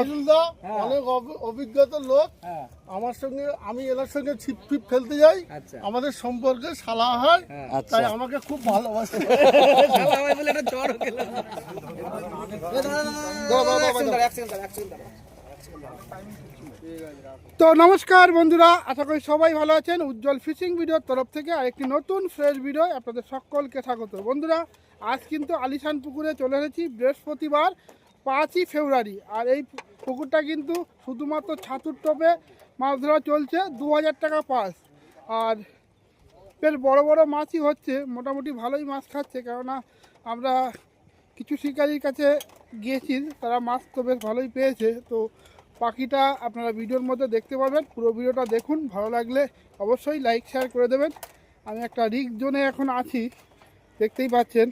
খাইরুলদা অনেক অভি- অভিজ্ঞতার লোক। হ্যাঁ। আমার সঙ্গে আমি এনার সঙ্গে ছিপ ফিপ ফেলতে যাই। আচ্ছা। আমাদের সম্পর্কে সালা হয়। হ্যাঁ। আচ্ছা। তাই আমাকে খুব ভালোবাসে। শালা আমায় বলে একটা জ্বর গেল। তো নমস্কার বন্ধুরা আশা করি সবাই ভালো আছেন। উজ্জ্বল ফিশিং ভিডিওর তরফ থেকে আরেকটি নতুন ফ্রেশ ভিডিও আপনাদের সকলকে স্বাগত। বন্ধুরা আজ কিন্তু আলিশান পুকুরে চলে এসেছি। বৃহস্পতিবার পাঁচই ফেব্রুয়ারি। আর এই পুকুরটা কিন্তু শুধুমাত্র ছাতুর টোপে মাছ ধরা চলছে, দু হাজার টাকা পাস। আর বেশ বড় বড় মাছই হচ্ছে, মোটামুটি ভালোই মাছ খাচ্ছে, কেননা আমরা কিছু শিকারির কাছে গিয়েছি, তারা মাছ তো বেশ ভালোই পেয়েছে। তো পাখিটা আপনারা ভিডিওর মধ্যে দেখতে পাবেন, পুরো ভিডিওটা দেখুন, ভালো লাগলে অবশ্যই লাইক, শেয়ার করে দেবেন। আমি একটা রিক জোনে এখন আছি, দেখতেই পাচ্ছেন,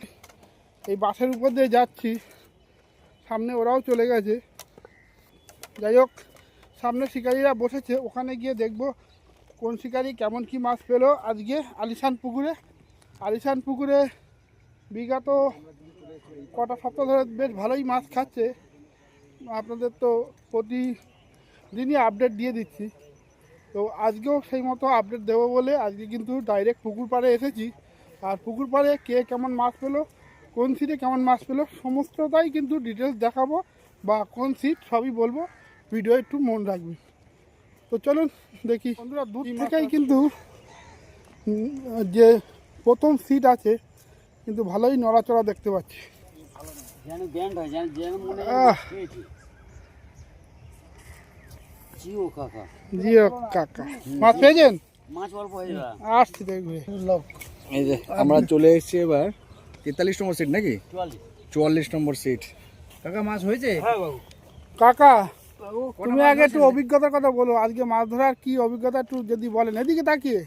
এই বাসের উপর দিয়ে যাচ্ছি। সামনে ওরাও চলে গেছে। যাই হোক, সামনে শিকারীরা বসেছে, ওখানে গিয়ে দেখব কোন শিকারি কেমন কি মাছ পেল। আজকে আলিশান পুকুরে আলিশান পুকুরে বিগত কটা সপ্তাহ ধরে বেশ ভালোই মাছ খাচ্ছে। আপনাদের তো প্রতিদিনই আপডেট দিয়ে দিচ্ছি। তো আজকেও সেই মতো আপডেট দেবো বলে আজকে কিন্তু ডাইরেক্ট পুকুর পাড়ে এসেছি। আর পুকুর পাড়ে কে কেমন মাছ পেল কোন সিটে কেমন মাছ পেল সমস্তটাই কিন্তু ডিটেলস দেখাবো বা কোন সিট সবই বলব। ভিডিও একটু মন রাখবে। তো চলুন দেখি। বন্ধুরা দূর থেকেই কিন্তু যে প্রথম সিট আছে কিন্তু ভালোই নড়াচড়া দেখতে পাচ্ছি। যেন ব্যান্ড হয় যেন যেন মনে আহ। পেয়েছি জিও কাকা। জিও কাকা। মাছ পেয়েছেন? মাছ অল্প হয়ে যাবে। আসছি দেখবে এই যে আমরা চলে এসেছি এবার তেতাল্লিশ নম্বর সিট নাকি? চুয়াল্লিশ। নম্বর সিট কাকা মাছ হয়েছে? হ্যাঁ কাকা তুমি আগে একটু অভিজ্ঞতার কথা বলো। আজকে মাছ ধরার কি অভিজ্ঞতা একটু যদি বলেন। এদিকে তাকিয়ে।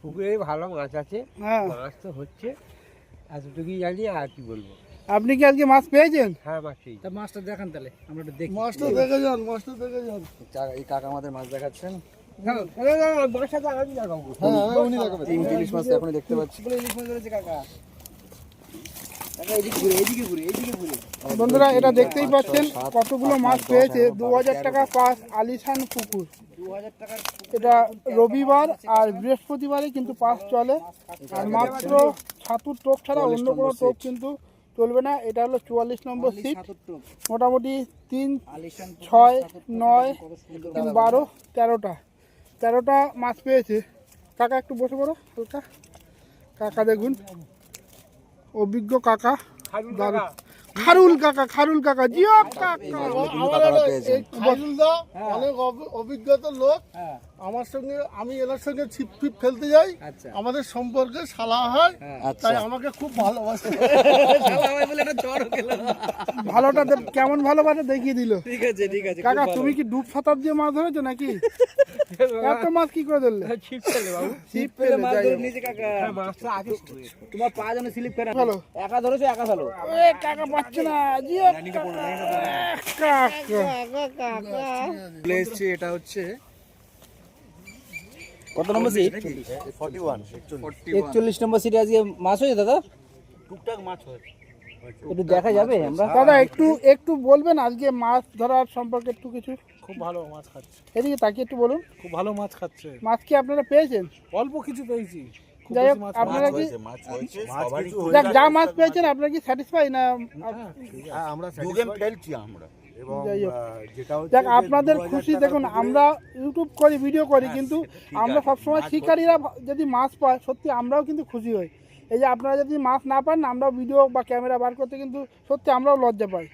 পুকুরে ভালো মাছ আছে। হ্যাঁ। মাছ তো হচ্ছে। এতটুকুই জানি আর কি বলব। আপনি কি আজকে মাছ পেয়েছেন? হ্যাঁ মাছই তা মাছটা দেখান তাহলে আমরা একটু দেখি। মাছটা দেখে যান মাছটা দেখে যান। এই কাকা আমাদের মাছ দেখাচ্ছেন। হ্যাঁ উনি দেখাবেন। তিন ইলিশ মাছ এখনই দেখতে পাচ্ছি। বন্ধুরা এটা দেখতেই পাচ্ছেন কতগুলো মাছ পেয়েছে। দু হাজার টাকা পাস আলিশান পুকুর। এটা রবিবার আর বৃহস্পতিবারে কিন্তু পাস চলে। আর মাত্র ছাতুর টোপ ছাড়া অন্য কোনো টোপ কিন্তু চলবে না। এটা হলো চুয়াল্লিশ নম্বর সিট মোটামুটি তিন ছয় নয় বারো তেরোটা। তেরোটা মাছ পেয়েছে। কাকা একটু বসে পড়ো হালকা। কাকা দেখুন। অভিজ্ঞ কাকা। খারুল কাকা। খারুল কাকা জিও কাকা কাকারা অনেক অভি- অভিজ্ঞতার লোক। হ্যাঁ। আমার সঙ্গে আমি এনার সঙ্গে ছিপ ফিপ ফেলতে যাই। আচ্ছা। আমাদের সম্পর্কে সালা হয়। আচ্ছা তাই আমাকে খুব ভালোবাসে। শালা আমায় বলে একটা জ্বর ভালোটা কেমন ভালোবাসে দেখিয়ে দিল। ঠিক আছে ঠিক আছে কাকা তুমি কি ডুব সাঁতার দিয়ে মাছ ধরেছো নাকি? এত মাছ কি করে ধরলে? ছিপ ফেলে বাবু। ছিপ ফেলে মাছ ধরে হোক। কাকা। হ্যাঁ, মাছটা আগে তোমার পা যেন স্লিপ করে ভালো। একা ধরেছো একা ধরো এ কাকা পাচ্ছে না। জিও কাকা কাকা। চলে এটা হচ্ছে কত নম্বর সিট ফর্টি ওয়ান একচল্লিশ। নম্বর সিটে আজকে মাছ হয়েছে দাদা? টুকটাক মাছ হয়েছে। একটু দেখা যাবে? আমরা দাদা একটু একটু বলবেন আজকে মাছ ধরার সম্পর্কে একটু কিছু? খুব ভালো মাছ খাচ্ছে। এদিকে তাকিয়ে একটু বলুন। খুব ভালো মাছ খাচ্ছে। মাছ কি আপনারা পেয়েছেন? অল্প কিছু পেয়েছি। যাই হোক আপনারা কি মাছ যা মাছ পেয়েছেন আপনারা কি স্যাটিসফাই না আমরা দু আমরা। এবং যাই হোক। আহ, যেটা হচ্ছে যাক যে আপনাদের খুশি দেখুন আমরা ইউটিউব করি ভিডিও করি কিন্তু আমরা সবসময় শিকারীরা যদি মাছ পায় সত্যি আমরাও কিন্তু খুশি হই। এই যে আপনারা যদি মাছ না পান আমরা ভিডিও বা ক্যামেরা বার করতে কিন্তু সত্যি আমরাও লজ্জা পাই।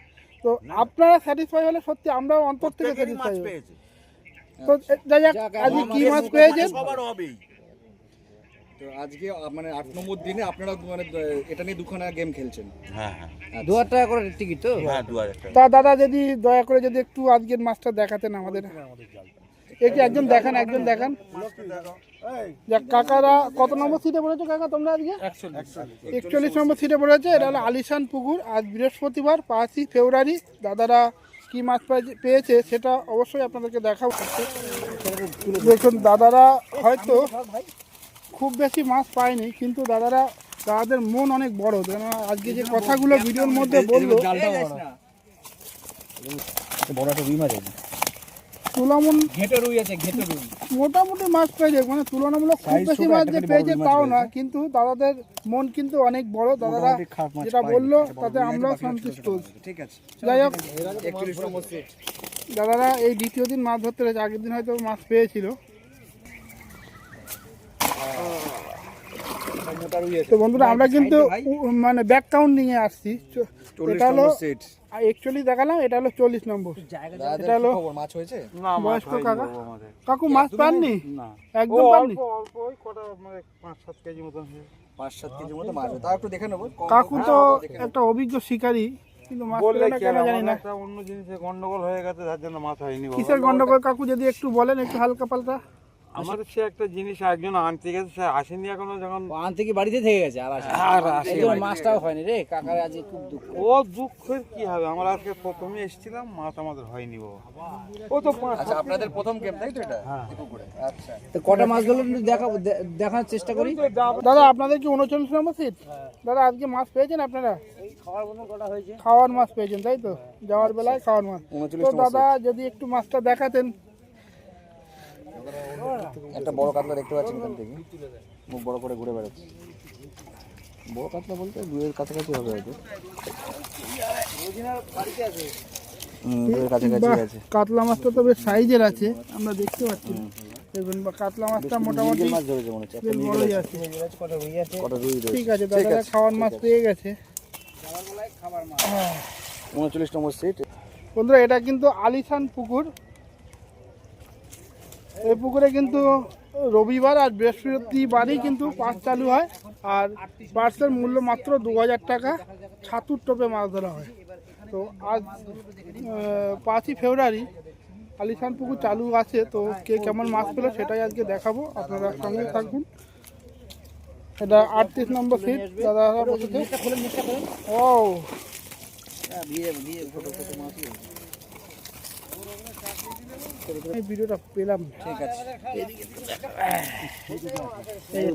তো আপনারা স্যাটিসফাই হলে সত্যি আমরাও অন্তর থেকে স্যাটিসফাই হই। তো যাই হোক আজকে কি মাছ পেয়েছেন? সবার হবেই। তো আজকে মানে আট নম্বর দিনে আপনারা মানে এটা নিয়ে দুখানা গেম খেলছেন। হ্যাঁ হ্যাঁ। দু হাজার টাকা করে টিকিট তো? হ্যাঁ দু হাজার টাকা। তা দাদা যদি দয়া করে যদি একটু আজকের মাছটা দেখাতেন আমাদের। একটু একজন দেখান একজন দেখান। যাক কাকারা কত নম্বর সিটে পড়েছো কাকা তোমরা আজকে? একচল্লিশ নম্বর সিটে পড়েছে, এটা হলো আলিশান পুকুর। আজ বৃহস্পতিবার, পাঁচই ফেব্রুয়ারি, দাদারা কি মাছ পেয়েছে- সেটা অবশ্যই আপনাদেরকে দেখাবো। দেখুন, দাদারা হয়তো খুব বেশি মাছ পায়নি, কিন্তু দাদারা, দাদাদের মন অনেক বড়। কেন আজকে যে কথাগুলো ভিডিওর মধ্যে বলল, বড় একটা তুলামন ঘেটো রুই আছে ঘেটো রুই। মোটামুটি মাছ পেয়েছে মানে তুলনামূলক খুব বেশি মাছ যে পেয়েছে তাও না কিন্তু দাদাদের মন কিন্তু অনেক বড় দাদারা যেটা বলল তাতে আমরাও সন্তুষ্ট ঠিক আছে। যাই হোক দাদারা এই দ্বিতীয় দিন মাছ ধরতে রয়েছে আগের দিন হয়তো মাছ পেয়েছিল। তো বন্ধুরা আমরা কিন্তু মানে ব্যাক কাউন্টিং এ আসছি। এটা হলো একচুয়ালি দেখালাম এটা হলো চল্লিশ নম্বর। এটা হলো- মাছ হয়েছে? বয়স্ক কাকা। কাকু মাছ পাননি? না। একদম পাননি? অল্প ওই কটা মানে পাঁচ সাত কেজি মতন পাঁচ সাত কেজির মতো মাছ হবে তাও একটু দেখে নেব কাকু তো হ্যাঁ, নেব। একটা অভিজ্ঞ শিকারী কিন্তু মাছ কেন জানি না। অন্য জিনিসে গন্ডগোল হয়ে গেছে যার জন্য মাছ হয়নি বাবা। কিসের গন্ডগোল? কাকু যদি একটু বলেন একটু হালকা পাল্টা। আমার সে একটা জিনিস একজন আনতে গেছে সে আসেনি এখনও যখন ও আন থেকে বাড়িতে থেকে গেছে? আর আসে আর আসে মাছটাও হয়নি রে কাকার আজকে খুব দুঃখ। ও দুঃখের কি হবে? আমরা আজকে প্রথমে এসেছিলাম মাছ আমাদের হয়নি বাবা। ও তো পাঁচ আচ্ছা আপনাদের প্রথম গেম তাই তো এটা? আচ্ছা। তো কটা মাছ ধরলো একটু দেখাবো দে- দেখার চেষ্টা করি। দাদা আপনাদের কি উনচল্লিশ নম্বর সিট দাদা আজকে মাছ পেয়েছেন আপনারা? খাওয়ার মাছ পেয়েছেন তাই তো? যাওয়ার বেলায় খাওয়ার মাছ। তো দাদা যদি একটু মাছটা দেখাতেন। একটা বড় কাতলা দেখতে পাচ্ছেন এখান থেকে। মুখ বড় করে ঘুরে বেড়াচ্ছে। বড় কাতলা বলতে দুয়ের কাছাকাছি হবে হয়তো। কাতলা মাছটা তো বেশ সাইজের আছে আমরা দেখতে পাচ্ছি। কাতলা মাছটা মোটামুটি মাছ ধরেছে মনে হচ্ছে একটা বেশ বড়ই আছে। আছে। কটা রুই আছে কটা রুই রয়েছে। ঠিক আছে দাদারা খাওয়ার মাছ পেয়ে গেছে। উনচল্লিশ নম্বর সিট বন্ধুরা এটা কিন্তু আলিশান পুকুর। এই পুকুরে কিন্তু রবিবার আর বৃহস্পতিবারই কিন্তু পাস চালু হয়। আর পার্সের মূল্য মাত্র দু হাজার টাকা ছাতুর টোপে মাছ ধরা হয়। তো আজ পাঁচই ফেব্রুয়ারি আলিশান পুকুর চালু আছে। তো কে কেমন মাছ পেল সেটাই আজকে দেখাবো। আপনারা সঙ্গে থাকুন এটা আটত্রিশ নম্বর সিট দাদা ও দিয়ে দিয়ে ছোট ছোট মাছ এই ভিডিওটা পেলাম। ঠিক আছে।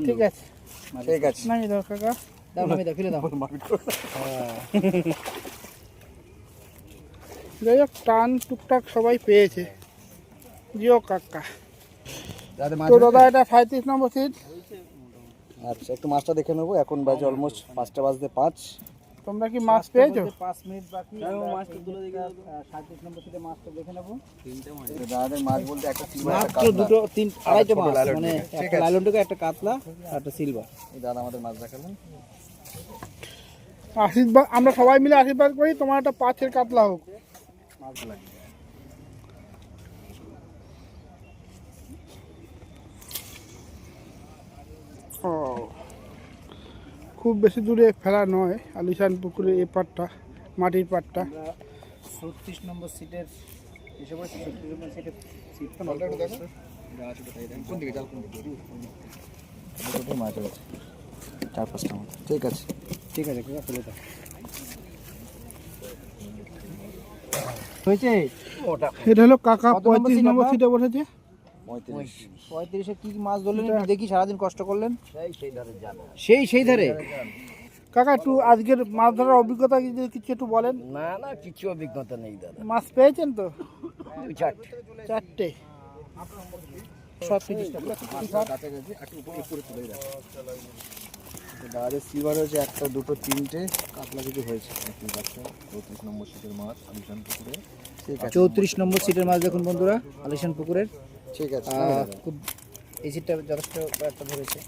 ঠিক আছে। ঠিক আছে। নাই দাও কাকা। দাও নামি দাও ফেলে দাও। যাই হোক টান টুকটাক সবাই পেয়েছে। জিও কাকা। দাদা তো দাদা এটা সাঁত্রিশ নম্বর সিট আচ্ছা একটু মাছটা দেখে নেব। এখন বাজে অলমোস্ট পাঁচটা বাজতে পাঁচ। তোমরা কি মাছ পেয়েছ? 5 মিনিট বাকি মাছটা তুলে দিকে সাঁত্রিশ নম্বর থেকে মাছটা দেখে নেব। দাদাদের মাছ বলতে একটা সিলভার একটা কাতলা। দুটো তিন আড়াইটা মাছ মানে একটা কাতলা একটা সিলভার এই দাদা আমাদের মাছ দেখালেন। আশীর্বাদ আমরা সবাই মিলে আশীর্বাদ করি তোমার একটা পাঁচের কাতলা হোক। ও খুব বেশি দূরে ফেলা নয় আলিশান পুকুরের এ পাটটা মাটির পাটটা। ছত্রিশ নম্বর সিটের ছত্রিশ নম্বর সিটটা মাছ আছে। চার পাঁচটা মতো। ঠিক আছে। ঠিক আছে ফেলে দাও হয়েছে? এটা হলো কাকা পঁয়ত্রিশ নম্বর সিটে বসেছে। পঁয়ত্রিশ। কি মাছ ধরলেন? দেখি সারাদিন কষ্ট করলেন। সেই সেই ধারে কাকা একটু আজকের মাছ ধরার অভিজ্ঞতা যদি কিছু একটু বলেন? না না কিছু অভিজ্ঞতা নেই দাদা। মাছ পেয়েছেন তো? চারটে। চারটে। দাদাদের সিলভার হয়েছে একটা দুটো তিনটে। কাতলা কিছু হয়েছে। চৌত্রিশ নম্বর সিটের মাছ আলিশান পুকুরে চৌত্রিশ নম্বর সিটের মাছ দেখুন বন্ধুরা আলিশান পুকুরের ঠিক আছে খুব এই সিটটা যথেষ্ট একটা ধরেছে।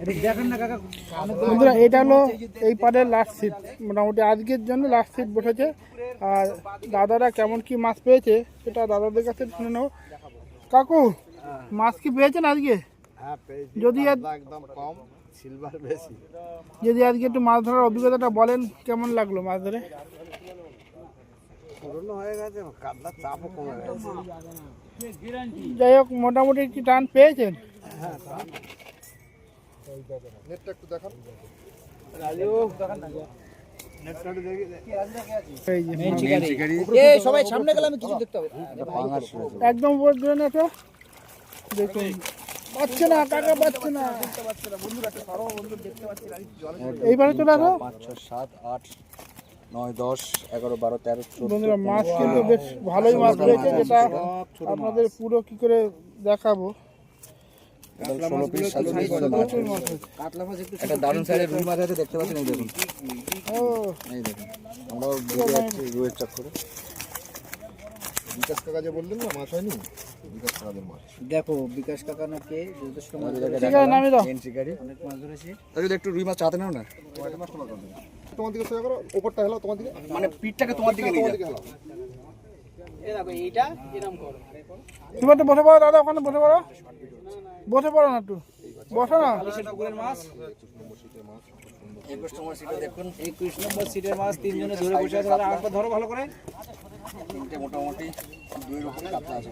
এটা দেখান না কাকা। অনেকগুলো বন্ধুরা এটা হলো এই পাড়ের লাস্ট সিট মোটামুটি আজকের জন্য লাস্ট সিট বসেছে। আর দাদারা কেমন কি মাছ পেয়েছে সেটা দাদাদের কাছে শুনে নেব কাকু মাছ কি পেয়েছেন আজকে? হ্যাঁ যদি একদম কম। সিলভার বেশি। যদি আজকে একটু মাছ ধরার অভিজ্ঞতাটা বলেন কেমন লাগল মাছ ধরে? পুরনো হয়ে গেছে কাতলার চাপও কমে গেছে। যাই হোক মোটামুটি একটি টান পেয়েছেন? নেটটা একটু দেখান। এই যে শিকারি। এই সবাই সামনে গেলে আমি কিছু দেখতে হবে। পাঙাশ রয়েছে একদম উপর দূরে না তো? দেখুন। পাচ্ছে না কাকা পাচ্ছে না? এইবারে চলে আসো। পাঁচ ছয় সাত আট নয় দশ এগারো বারো তেরো বন্ধুরা মাছ কিন্তু বেশ ভালোই মাছ রয়েছে যেটা আপনাদের পুরো কি করে দেখাবো? একটু দারুণ সাইজের রুই মাছ আছে দেখতে পাচ্ছেন এই দেখুন। ও এই দেখুন। আমরাও ডুবে রুইয়ের চক্করে। বিকাশ কাকা যে বললেন না মাছ হয়নি? বিকাশ কাকাদের মাছ দেখো বিকাশ কাকা নাকি যথেষ্ট মাছ আমাদের ঠিক আছে নামিয়ে দাও। অনেক মাছ ধরেছে। যদি একটু রুই মাছ চাতে নাও না? তোমার দিকে সোজা করো ওপরটা হেলো তোমার দিকে মানে পিঠটাকে তোমার দিকে নিয়ে যাও। তুমি একটু বসে পড়ো দাদা ওখানে বসে পড়ো। বসে পড়ো না একটু। বসো না। একুশ নম্বর সিটে দেখুন এই কৃষ্ণ নম্বর সিটের মাছ তিনজনে ধরে বসে আছে ধরো ভালো করে। তিনটে মোটামুটি দুই উপরে কাতলা আছে।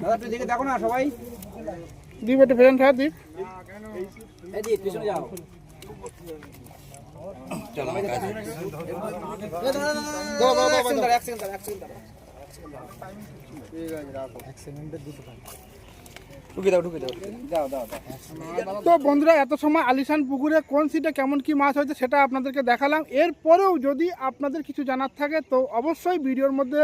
দাদা একটু দেখে দেখো না সবাই। দীপ একটু ফ্রেন্ড খায় দীপ। এই দিক পিছনে যাও। দাও দাও দাও এক সেকেন্ড এক সেকেন্ড ঠিক আছে রাখো। এক দাও দুটো তো বন্ধুরা এত সময় আলিশান পুকুরে কোন সিটে কেমন কি মাছ হয়েছে সেটা আপনাদেরকে দেখালাম। এরপরেও যদি আপনাদের কিছু জানার থাকে তো অবশ্যই ভিডিওর মধ্যে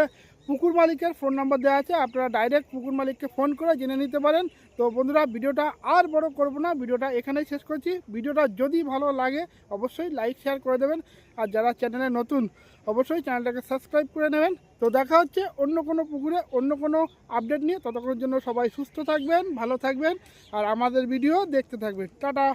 পুকুর মালিকের ফোন নাম্বার দেওয়া আছে, আপনারা ডাইরেক্ট পুকুর মালিককে ফোন করে জেনে নিতে পারেন। তো বন্ধুরা, ভিডিওটা আর বড় করব না, ভিডিওটা এখানেই শেষ করছি। ভিডিওটা যদি ভালো লাগে, অবশ্যই লাইক শেয়ার করে দেবেন। আর যারা চ্যানেলে নতুন, অবশ্যই চ্যানেলটাকে সাবস্ক্রাইব করে নেবেন। তো দেখা হচ্ছে অন্য কোনো পুকুরে, অন্য কোনো আপডেট নিয়ে। ততক্ষণের জন্য সবাই সুস্থ থাকবেন, ভালো থাকবেন। আর আমাদের ভিডিও দেখতে থাকবেন। টাটা!